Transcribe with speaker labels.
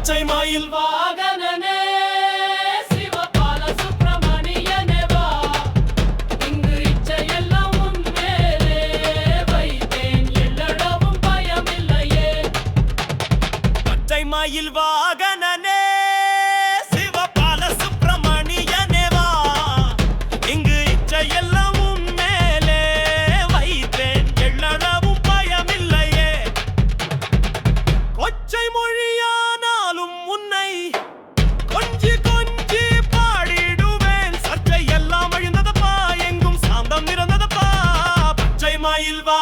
Speaker 1: பச்சை மயில்
Speaker 2: வாகனனே சிவபால வாகனனே சிவபால சுப்பிரமணியனேவா இங்கு இச்சையெல்லாம்
Speaker 1: மயில் வா